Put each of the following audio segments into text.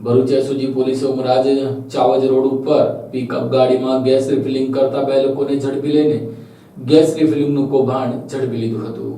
Bharuch SOG પોલીસે Umraj Chavaj road ઉપર pickup ગાડીમાં ગેસ રિફિલિંગ કરતા બે લોકોને ઝડપી લઈને ગેસ રિફિલિંગનું કૌભાંડ ઝડપી લીધું હતું.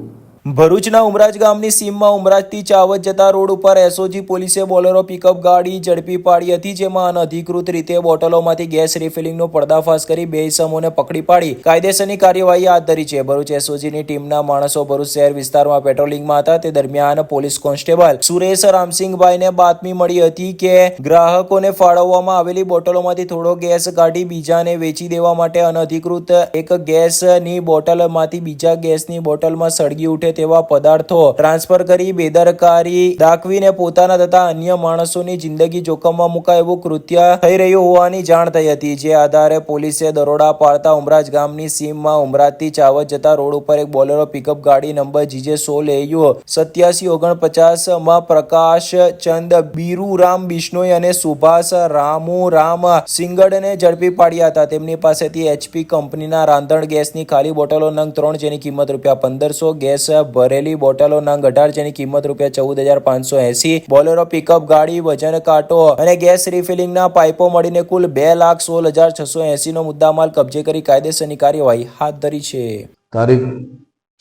ભરૂચના ઉમરાજ ગામની સીમમાં ઉમરાજથી ચાવત જતા રોડ ઉપર એસઓજી પોલીસે બોલેરો પિકઅપ ગાડી ઝડપી પાડી હતી, જેમાં અનધિકૃત રીતે બોટલોમાંથી ગેસ રિફિલિંગનો પર્દાફાશ કરી બે ઇસમોને પકડી પાડી. કાયદેસરની કાર્યવાહી હાથ ધરી છે. ભરૂચ એસઓજીની ટીમના માણસો ભરૂચ શહેર વિસ્તારમાં પેટ્રોલિંગમાં હતા. તે દરમિયાન પોલીસ કોન્સ્ટેબલ સુરેશ રામસિંહભાઈને બાતમી મળી હતી કે, ગ્રાહકોને ફાળવવામાં આવેલી બોટલોમાંથી થોડો ગેસ કાઢી બીજાને વેચી દેવા માટે અનધિકૃત એક ગેસની બોટલમાંથી બીજા ગેસની બોટલમાં સળગી ઉઠે તેવા પદાર્થો ટ્રાન્સફર કરી બેદરકારી દાખવીને પોતાના તથા અન્ય માણસોની જિંદગી જોખમમાં મુકાય એવું કૃત્ય થઈ રહ્યું હોવાની જાણ થઈ હતી. જે આધારે પોલીસે દરોડા પાડતા ઉમરાજ ગામની સીમમાં ઉમરાજથી ચાવત જતા રોડ ઉપર એક બોલેરો પિકઅપ ગાડી નંબર જીજે સોલ એયુ સત્યાસી ઓગણપચાસમાં પ્રકાશ ચંદ બીરુરામ બિશ્નોઈ અને સુભાષ રામુ રામ સિંગડને ઝડપી પાડ્યા હતા. તેમની પાસેથી એચપી કંપનીના રાંધણ ગેસની ખાલી બોટલો નંગ ત્રણ જેની કિંમત રૂપિયા પંદરસો, ગેસ ભરેલી બોટલોના ગટાર જેની કિંમત રૂપિયા ચૌદ હજાર પાંચસો એસી, બોલેરો પિકઅપ ગાડી, વજન કાંટો અને ગેસ રિફિલિંગના પાઇપો મળીને કુલ બે લાખ સોળ હજાર છસો એસી નો મુદ્દામાલ કબજે કરી કાયદેસરની કાર્યવાહી હાથ ધરી છે. તારીખ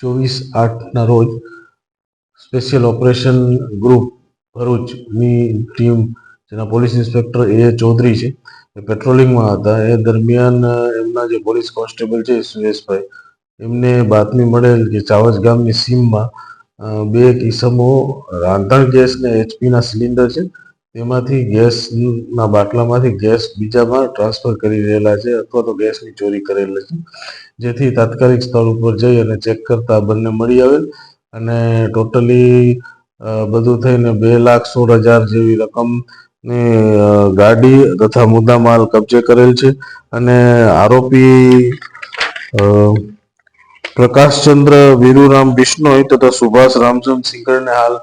ચોવીસ આઠના રોજ સ્પેશિયલ ઓપરેશન ગ્રુપ ભરૂચની ટીમ જેના પોલીસ ઇન્સ્પેક્ટર એ ચૌધરી છે. એ પેટ્રોલિંગમાં હતા. એ દરમિયાન એમના જે પોલીસ કોન્સ્ટેબલ છે સુરેશભાઈ એમને બાતમી મળેલ કે ચાવજ ગામની સીમમાં બે કિસમો રાંધણ ગેસ ને એચપીના સિલિન્ડર છે. તેમાંથી ગેસના બાટલામાંથી ગેસ બીજામાં ટ્રાન્સફર કરી રહેલા છે અથવા તો ગેસની ચોરી કરેલી છે. જેથી તાત્કાલિક સ્થળ ઉપર જઈ અને ચેક કરતા બંને મળી આવેલ અને ટોટલી બધું થઈને બે લાખ સોળ હજાર જેવી રકમ ગાડી તથા મુદ્દામાલ કબજે કરેલ છે. અને આરોપી પ્રકાશચંદ્ર, વીરુરામ બિશ્નોઈ તથા સુભાષ રામચંદ સિંગરને હાલ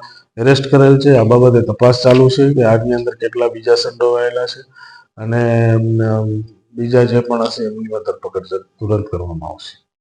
એરેસ્ટ કરેલ છે. આ બાબતે તપાસ ચાલુ છે કે આગની અંદર કેટલા બીજા સંડોવાયેલા છે અને બીજા જે પણ હશે એમની ધરપકડ તુરંત કરવામાં આવશે.